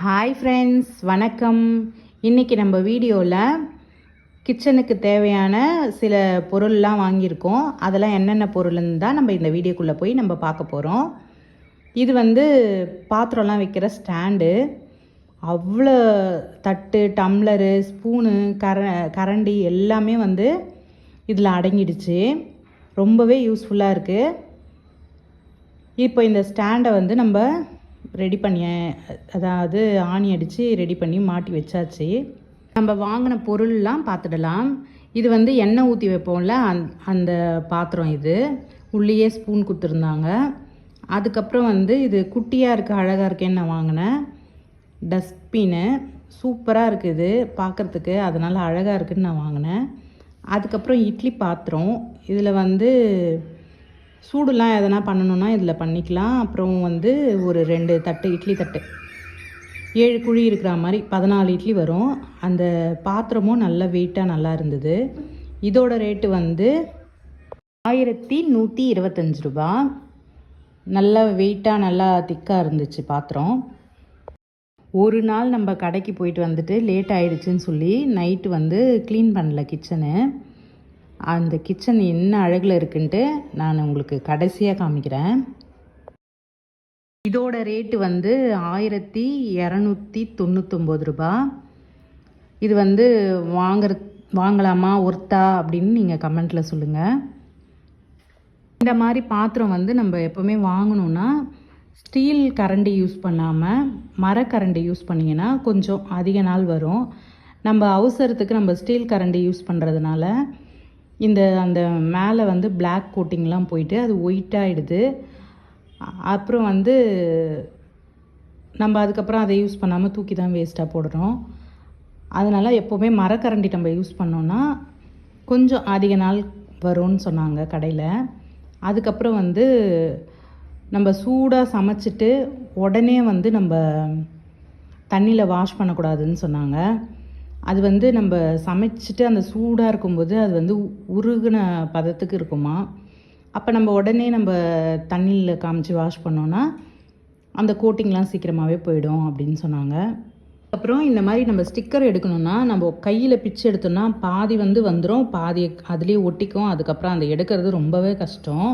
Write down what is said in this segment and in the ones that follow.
Hi friends வணக்கம். இன்றைக்கி நம்ம வீடியோவில் கிச்சனுக்கு தேவையான சில பொருள்லாம் வாங்கியிருக்கோம். அதெல்லாம் என்னென்ன பொருள்னு தான் நம்ம இந்த வீடியோக்குள்ளே போய் நம்ம பார்க்க போகிறோம் இது வந்து பாத்திரம்லாம் வைக்கிற ஸ்டாண்டு அவ்வளோ தட்டு டம்ளரு ஸ்பூனு கர கரண்டி எல்லாமே வந்து இதில் அடங்கிடுச்சு. ரொம்பவே யூஸ்ஃபுல்லாக இருக்குது இப்போ இந்த ஸ்டாண்டை வந்து நம்ம ரெடி பண்ணி அதாவது ஆணி அடித்து ரெடி பண்ணி மாட்டி வச்சாச்சு. நம்ம வாங்கின பொருள்லாம் பார்த்துடலாம். இது வந்து எண்ணெய் ஊற்றி வைப்போம்ல அந் அந்த பாத்திரம் இது. உள்ளேயே ஸ்பூன் கொடுத்துருந்தாங்க. அதுக்கப்புறம் வந்து இது குட்டியாக இருக்குது அழகாக இருக்கேன்னு நான் வாங்கினேன் டஸ்ட்பின்னு சூப்பராக இருக்குது பார்க்குறதுக்கு அதனால் அழகாக இருக்குதுன்னு நான் வாங்கினேன். அதுக்கப்புறம் இட்லி பாத்திரம். இதில் வந்து சூடுலாம் எதனா பண்ணணுன்னா இதில் பண்ணிக்கலாம். அப்புறம் வந்து ஒரு ரெண்டு தட்டு இட்லி தட்டு. ஏழு குழி இருக்கிற மாதிரி பதினாலு இட்லி வரும். அந்த பாத்திரமும் நல்ல வெயிட்டாக நல்லா இருந்தது. இதோட ரேட்டு வந்து ஆயிரத்தி நூற்றி இருபத்தஞ்சி ரூபா. நல்லா வெயிட்டாக நல்லா திக்காக இருந்துச்சு பாத்திரம். ஒரு நாள் நம்ம கடைக்கு போயிட்டு வந்துட்டு லேட் ஆயிடுச்சுன்னு சொல்லி நைட்டு வந்து க்ளீன் பண்ணல கிச்சனு அந்த கிச்சன் என்ன அழகில் இருக்குன்ட்டு நான் உங்களுக்கு கடைசியாக காமிக்கிறேன். இதோட ரேட்டு வந்து ஆயிரத்தி இரநூத்தி தொண்ணூத்தொம்பது ரூபா. இது வந்து வாங்குற வாங்கலாமா ஒர்த்தா அப்படின்னு நீங்கள் கமெண்ட்டில் சொல்லுங்கள் இந்த மாதிரி பாத்திரம் வந்து நம்ம எப்போவுமே வாங்கணுன்னா ஸ்டீல் கரண்டி யூஸ் பண்ணாமல் மரக்கரண்டி யூஸ் பண்ணிங்கன்னா கொஞ்சம் அதிக நாள் வரும். நம்ம அவசரத்துக்கு நம்ம ஸ்டீல் கரண்டி யூஸ் பண்ணுறதுனால இந்த அந்த மேலே வந்து பிளாக் கோட்டிங்லாம் போயிட்டு அது ஒயிட்டாகிடுது அப்புறம் வந்து நம்ம அதுக்கப்புறம் அதை யூஸ் பண்ணாமல் தூக்கி தான் வேஸ்ட்டாக போடுறோம். அதனால் எப்போவுமே மரக்கரண்டி நம்ம யூஸ் பண்ணோன்னா கொஞ்சம் அதிக நாள் வரும்னு சொன்னாங்க கடையில். அதுக்கப்புறம் வந்து நம்ம சூடாக சமைச்சிட்டு உடனே வந்து நம்ம தண்ணியில் வாஷ் பண்ணக்கூடாதுன்னு சொன்னாங்க. அது வந்து நம்ம சமைச்சிட்டு அந்த சூடாக இருக்கும்போது அது வந்து உருகின பதத்துக்கு இருக்குமா? அப்போ நம்ம உடனே நம்ம தண்ணியில் காமிச்சு வாஷ் பண்ணோன்னா அந்த கோட்டிங்லாம் சீக்கிரமாகவே போயிடும் அப்படின்னு சொன்னாங்க. அப்புறம் இந்த மாதிரி நம்ம ஸ்டிக்கர் எடுக்கணும்னா நம்ம கையில் பிச்சு எடுத்தோம்னா பாதி வந்து வந்துடும் பாதி அதுலேயே ஒட்டிக்கும். அதுக்கப்புறம் அந்த எடுக்கிறது ரொம்பவே கஷ்டம்.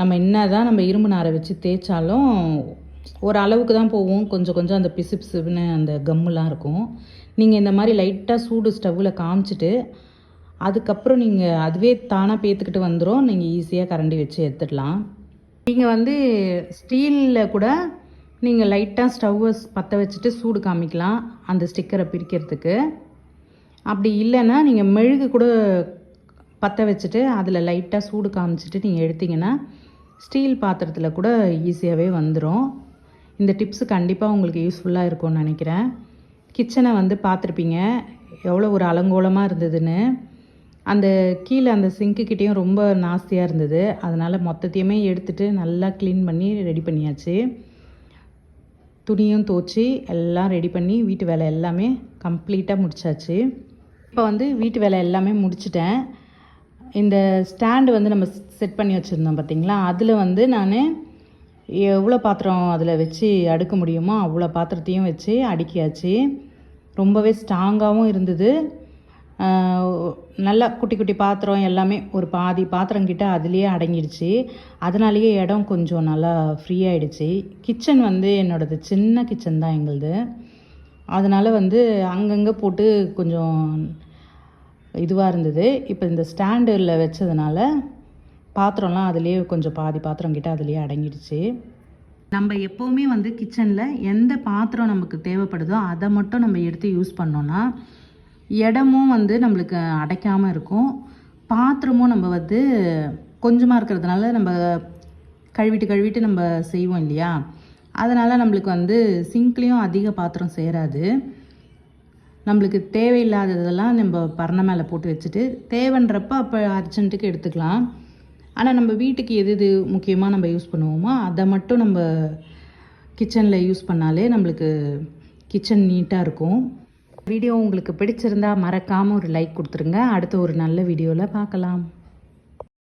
நம்ம என்ன தான் நம்ம இரும்பு நாரை வச்சு தேய்ச்சாலும் ஒரு அளவுக்கு தான் போகும் கொஞ்சம் கொஞ்சம் அந்த பிசு பிசுன்னு அந்த கம்முலாம் இருக்கும். நீங்கள் இந்த மாதிரி லைட்டாக சூடு ஸ்டவ்வில் காமிச்சிட்டு அதுக்கப்புறம் நீங்கள் அதுவே தானாக பேத்துக்கிட்டு வந்துடும் நீங்கள் ஈஸியாக கரண்டி வச்சு எடுத்துடலாம். நீங்கள் வந்து ஸ்டீலில் கூட நீங்கள் லைட்டாக ஸ்டவ்வை பற்ற வச்சுட்டு சூடு காமிக்கலாம் அந்த ஸ்டிக்கரை பிரிக்கிறதுக்கு. அப்படி இல்லைன்னா நீங்கள் மெழுகு கூட பற்ற வச்சுட்டு அதில் லைட்டாக சூடு காமிச்சிட்டு நீங்கள் எடுத்திங்கன்னா ஸ்டீல் பாத்திரத்தில் கூட ஈஸியாகவே வந்துடும் இந்த டிப்ஸு கண்டிப்பாக உங்களுக்கு யூஸ்ஃபுல்லாக இருக்கும்னு நினைக்கிறேன். கிச்சனை வந்து பார்த்துருப்பீங்க. எவ்வளோ ஒரு அலங்கோலமாக இருந்ததுன்னு. அந்த கீழே அந்த சிங்க்குக்கிட்டேயும் ரொம்ப நாஸ்தியாக இருந்தது. அதனால் மொத்தத்தையுமே எடுத்துகிட்டு நல்லா க்ளீன் பண்ணி ரெடி பண்ணியாச்சு. துணியும் தோச்சி எல்லாம் ரெடி பண்ணி வீட்டு வேலை எல்லாமே கம்ப்ளீட்டாக முடிச்சாச்சு. இப்போ வந்து வீட்டு வேலை எல்லாமே முடிச்சிட்டேன். இந்த ஸ்டாண்டு வந்து நம்ம செட் பண்ணி வச்சுருந்தோம் பார்த்திங்களா அதில் வந்து நான் எவ்வளோ பாத்திரம் அதில் வச்சு அடுக்க முடியுமோ அவ்வளோ பாத்திரத்தையும் வச்சு அடுக்கியாச்சு. ரொம்பவே ஸ்ட்ராங்காகவும் இருந்தது. நல்லா குட்டி குட்டி பாத்திரம் எல்லாமே ஒரு பாதி பாத்திரம் கிட்ட அதுலேயே அடங்கிடுச்சு. அதனாலேயே இடம் கொஞ்சம் நல்லா ஃப்ரீயாயிடுச்சு கிச்சன் வந்து என்னோடது சின்ன கிச்சன் தான் எங்களுது. அதனால் வந்து அங்கங்கே போட்டு கொஞ்சம் இதுவாக இருந்தது. இப்போ இந்த ஸ்டாண்டில் வச்சதுனால பாத்திரம்லாம் அதுலேயே கொஞ்சம் பாதி பாத்திரம் கிட்ட அதுலேயே அடங்கிடுச்சு. நம்ம எப்போவுமே வந்து கிச்சனில் எந்த பாத்திரம் நமக்கு தேவைப்படுதோ அதை மட்டும் நம்ம எடுத்து யூஸ் பண்ணோன்னா இடமும் வந்து நம்மளுக்கு அடைக்காமல் இருக்கும். பாத்திரமும் நம்ம வந்து கொஞ்சமாக இருக்கிறதுனால நம்ம கழுவிட்டு கழுவிட்டு நம்ம செய்வோம் இல்லையா? அதனால் நம்மளுக்கு வந்து சிங்க்லேயும் அதிக பாத்திரம் சேராது. நம்மளுக்கு தேவையில்லாததெல்லாம் நம்ம பரண மேலே போட்டு வச்சுட்டு தேவைன்றப்ப அப்போ அர்ஜென்ட்டுக்கு எடுத்துக்கலாம். ஆனால் நம்ம வீட்டுக்கு எது எது முக்கியமாக நம்ம யூஸ் பண்ணுவோமோ அதை மட்டும் நம்ம கிச்சனில் யூஸ் பண்ணாலே நம்மளுக்கு கிச்சன் நீட்டாக இருக்கும். வீடியோ உங்களுக்கு பிடிச்சிருந்தா மறக்காமல் ஒரு லைக் கொடுத்துருங்க. அடுத்த ஒரு நல்ல வீடியோவில் பார்க்கலாம்.